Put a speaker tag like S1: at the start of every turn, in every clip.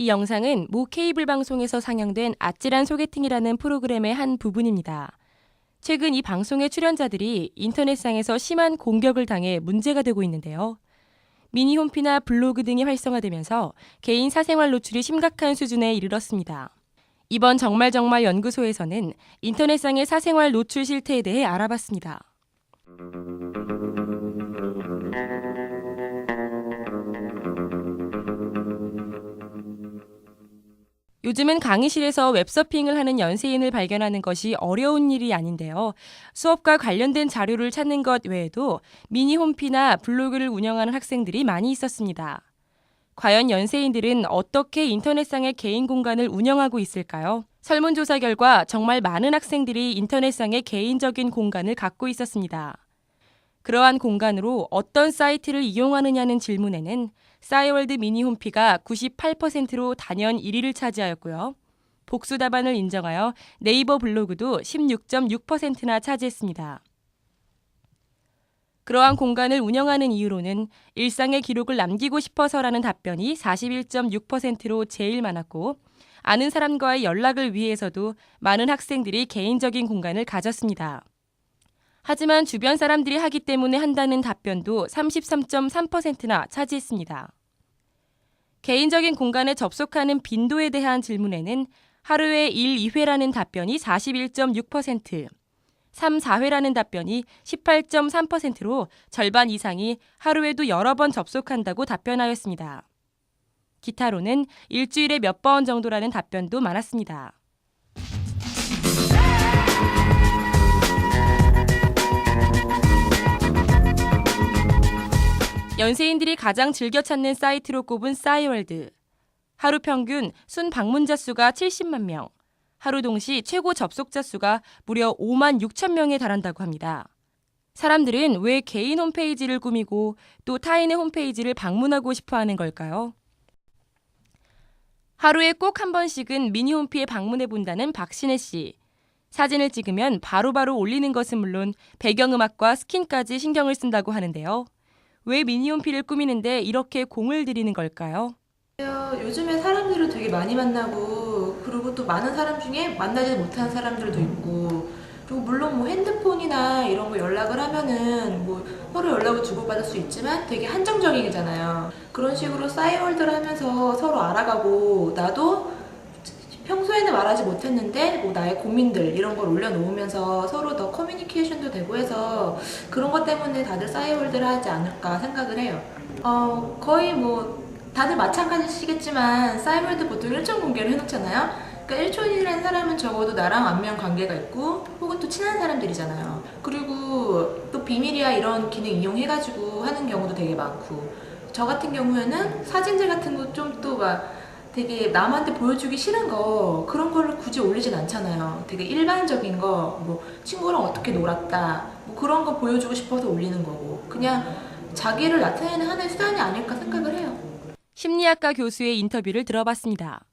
S1: 이 영상은 모 케이블 방송에서 상영된 아찔한 소개팅이라는 프로그램의 한 부분입니다. 최근 이 방송의 출연자들이 인터넷상에서 심한 공격을 당해 문제가 되고 있는데요. 미니 홈피나 블로그 등이 활성화되면서 개인 사생활 노출이 심각한 수준에 이르렀습니다. 이번 정말 정말 연구소에서는 인터넷상의 사생활 노출 실태에 대해 알아봤습니다. 요즘은 강의실에서 웹서핑을 하는 연세인을 발견하는 것이 어려운 일이 아닌데요. 수업과 관련된 자료를 찾는 것 외에도 미니 홈피나 블로그를 운영하는 학생들이 많이 있었습니다. 과연 연세인들은 어떻게 인터넷상의 개인 공간을 운영하고 있을까요? 설문조사 결과 정말 많은 학생들이 인터넷상의 개인적인 공간을 갖고 있었습니다. 그러한 공간으로 어떤 사이트를 이용하느냐는 질문에는 싸이월드 미니 홈피가 98%로 단연 1위를 차지하였고요. 복수 답안을 인정하여 네이버 블로그도 16.6%나 차지했습니다. 그러한 공간을 운영하는 이유로는 일상의 기록을 남기고 싶어서라는 답변이 41.6%로 제일 많았고 아는 사람과의 연락을 위해서도 많은 학생들이 개인적인 공간을 가졌습니다. 하지만 주변 사람들이 하기 때문에 한다는 답변도 33.3%나 차지했습니다. 개인적인 공간에 접속하는 빈도에 대한 질문에는 하루에 1, 2회라는 답변이 41.6%, 3, 4회라는 답변이 18.3%로 절반 이상이 하루에도 여러 번 접속한다고 답변하였습니다. 기타로는 일주일에 몇 번 정도라는 답변도 많았습니다. 연세인들이 가장 즐겨 찾는 사이트로 꼽은 싸이월드. 하루 평균 순 방문자 수가 70만 명, 하루 동시 최고 접속자 수가 무려 5만 6천 명에 달한다고 합니다. 사람들은 왜 개인 홈페이지를 꾸미고 또 타인의 홈페이지를 방문하고 싶어 하는 걸까요? 하루에 꼭 한 번씩은 미니 홈피에 방문해 본다는 박신혜 씨. 사진을 찍으면 바로바로 바로 올리는 것은 물론 배경음악과 스킨까지 신경을 쓴다고 하는데요. 왜 미니홈피를 꾸미는데 이렇게 공을 들이는 걸까요?
S2: 요즘에 사람들을 되게 많이 만나고 그리고 또 많은 사람 중에 만나지 못하는 사람들도 있고 그리고 물론 뭐 핸드폰이나 이런 거 연락을 하면은 뭐 서로 연락을 주고받을 수 있지만 되게 한정적이잖아요. 그런 식으로 싸이월드를 하면서 서로 알아가고 나도 평소에는 말하지 못했는데 뭐 나의 고민들 이런 걸 올려놓으면서 서로 더 커뮤니케이션도 되고 해서 그런 것 때문에 다들 싸이월드를 하지 않을까 생각을 해요. 어 거의 뭐 다들 마찬가지시겠지만 싸이월드 보통 일정 공개를 해놓잖아요. 그러니까 일촌이라는 사람은 적어도 나랑 안면 관계가 있고 혹은 또 친한 사람들이잖아요. 그리고 또 비밀이야 이런 기능 이용해가지고 하는 경우도 되게 많고 저 같은 경우에는 사진들 같은 거 좀 또 막 되게 남한테 보여주기 싫은 거 그런 거를 굳이 올리진 않잖아요. 되게 일반적인 거, 뭐 친구랑 어떻게 놀았다, 뭐 그런 거 보여주고 싶어서 올리는 거고 그냥 자기를 나타내는 하나의 수단이 아닐까 생각을 해요.
S1: 심리학과 교수의 인터뷰를 들어봤습니다.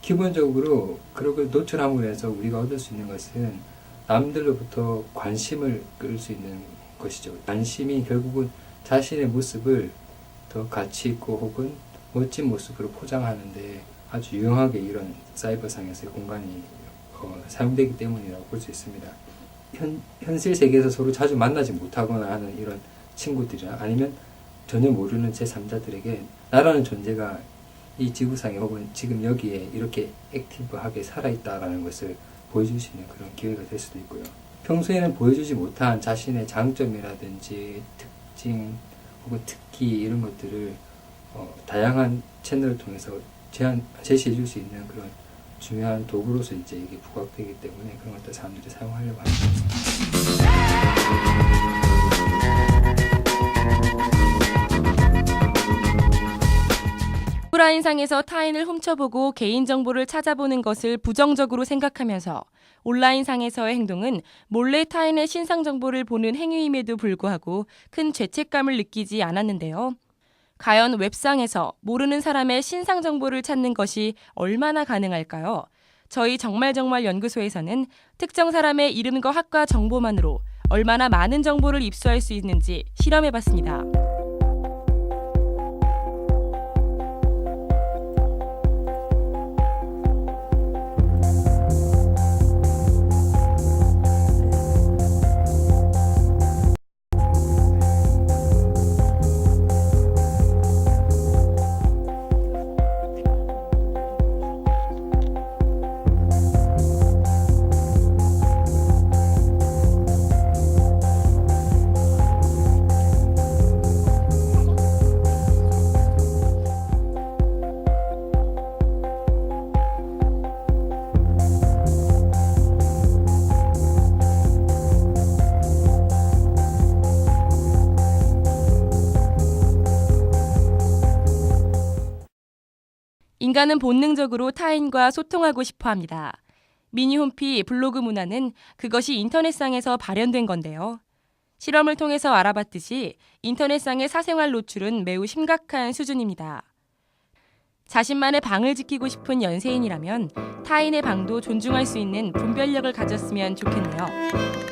S3: 기본적으로 그렇게 노출함으로 해서 우리가 얻을 수 있는 것은 남들로부터 관심을 끌 수 있는 것이죠. 관심이 결국은 자신의 모습을 더 가치 있고 혹은 멋진 모습으로 포장하는데 아주 유용하게 이런 사이버상에서의 공간이 어, 사용되기 때문이라고 볼 수 있습니다. 현, 현실 세계에서 서로 자주 만나지 못하거나 하는 이런 친구들이나 아니면 전혀 모르는 제3자들에게 나라는 존재가 이 지구상에 혹은 지금 여기에 이렇게 액티브하게 살아있다라는 것을 보여줄 수 있는 그런 기회가 될 수도 있고요. 평소에는 보여주지 못한 자신의 장점이라든지 특징 혹은 특기 이런 것들을 어, 다양한 채널을 통해서 제한, 제시해 줄 수 있는 그런 중요한 도구로서 이제 이게 부각되기 때문에 그런 것들 사람들이 사용하려고 하는 거죠.
S1: 오프라인상에서 타인을 훔쳐보고 개인정보를 찾아보는 것을 부정적으로 생각하면서 온라인상에서의 행동은 몰래 타인의 신상 정보를 보는 행위임에도 불구하고 큰 죄책감을 느끼지 않았는데요. 과연 웹상에서 모르는 사람의 신상 정보를 찾는 것이 얼마나 가능할까요? 저희 정말 정말 연구소에서는 특정 사람의 이름과 학과 정보만으로 얼마나 많은 정보를 입수할 수 있는지 실험해 봤습니다. 인간은 본능적으로 타인과 소통하고 싶어 합니다. 미니홈피 블로그 문화는 그것이 인터넷상에서 발현된 건데요. 실험을 통해서 알아봤듯이 인터넷상의 사생활 노출은 매우 심각한 수준입니다. 자신만의 방을 지키고 싶은 연세인이라면 타인의 방도 존중할 수 있는 분별력을 가졌으면 좋겠네요.